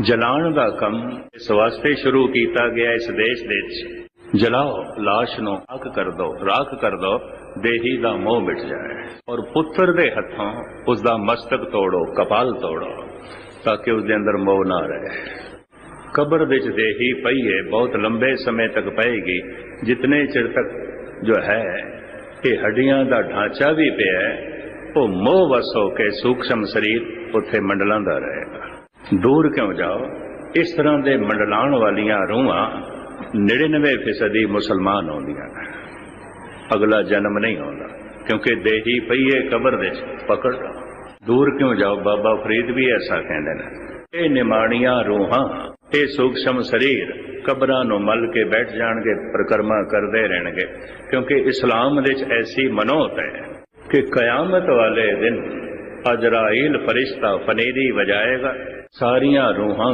ਜਲਾਣ ਦਾ ਕੰਮ ਇਸ ਵਾਸਤੇ ਸ਼ੁਰੂ ਕੀਤਾ ਗਿਆ ਇਸ ਦੇਸ਼ ਦੇ ਵਿੱਚ। ਜਲਾਓ লাশ ਨੂੰ ਅੱਗ ਕਰ ਦੋ, ਰਾਖ ਕਰ ਦੋ, ਦੇਹੀ ਦਾ ਮੋਹ ਮਿਟ ਜਾਏ। ਔਰ ਪੁੱਤਰ ਦੇ ਹੱਥੋਂ ਉਸ ਦਾ ਮਸਤਕ ਤੋੜੋ, ਕਪਾਲ ਤੋੜੋ, ਤਾਂ ਕਿ ਉਸ ਦੇ ਅੰਦਰ ਮੋਹ ਨਾ ਰਹੇ। ਕਬਰ ਵਿੱਚ ਦੇਹੀ ਪਈ ਹੈ ਬਹੁਤ ਲੰਬੇ ਸਮੇਂ ਤੱਕ ਪਏਗੀ, ਜਿਤਨੇ ਚਿਰ ਤੱਕ ਜੋ ਹੈ, ਇਹ ਹੱਡੀਆਂ ਦਾ ਢਾਂਚਾ ਵੀ ਪਿਆ ਉਹ ਮੋਹ ਵਸ ਹੋ ਕੇ ਸੂਖਸ਼ਮ ਸਰੀਰ ਉੱਥੇ ਮੰਡਲਾਂਦਾ ਰਹੇਗਾ। ਦੂਰ ਕਿਉਂ ਜਾਓ? ਇਸ ਤਰ੍ਹਾਂ ਦੇ ਮੰਡਲਾਉਣ ਵਾਲੀਆਂ ਰੂਹਾਂ 99% ਮੁਸਲਮਾਨ ਆਉਂਦੀਆਂ ਨੇ। ਅਗਲਾ ਜਨਮ ਨਹੀਂ ਆਉਂਦਾ, ਕਿਉਂਕਿ ਦੇਹੀ ਪਈਏ ਕਬਰ ਦੇ ਪਕੜ ਦੂਰ ਕਿਉਂ ਜਾਓ? ਬਾਬਾ ਫਰੀਦ ਵੀ ਐਸਾ ਕਹਿੰਦੇ ਨੇ। ਇਹ ਨਿਮਾਣੀਆਂ ਰੂਹਾਂ, ਇਹ ਸੂਖਸ਼ਮ ਸਰੀਰ ਕਬਰਾਂ ਨੂੰ ਮਲ ਕੇ ਬੈਠ ਜਾਣਗੇ, ਪ੍ਰਕਰਮਾ ਕਰਦੇ ਰਹਿਣਗੇ, ਕਿਉਂਕਿ ਇਸਲਾਮ ਵਿੱਚ ਐਸੀ ਮਨੋਤ ਹੈ ਕਿ ਕਿਆਮਤ ਵਾਲੇ ਦਿਨ ਅਜਰਾਇਲ ਫਰਿਸ਼ਤਾ ਫਨੇਰੀ ਵਜਾਏਗਾ। ਸਾਰੀਆਂ ਰੂਹਾਂ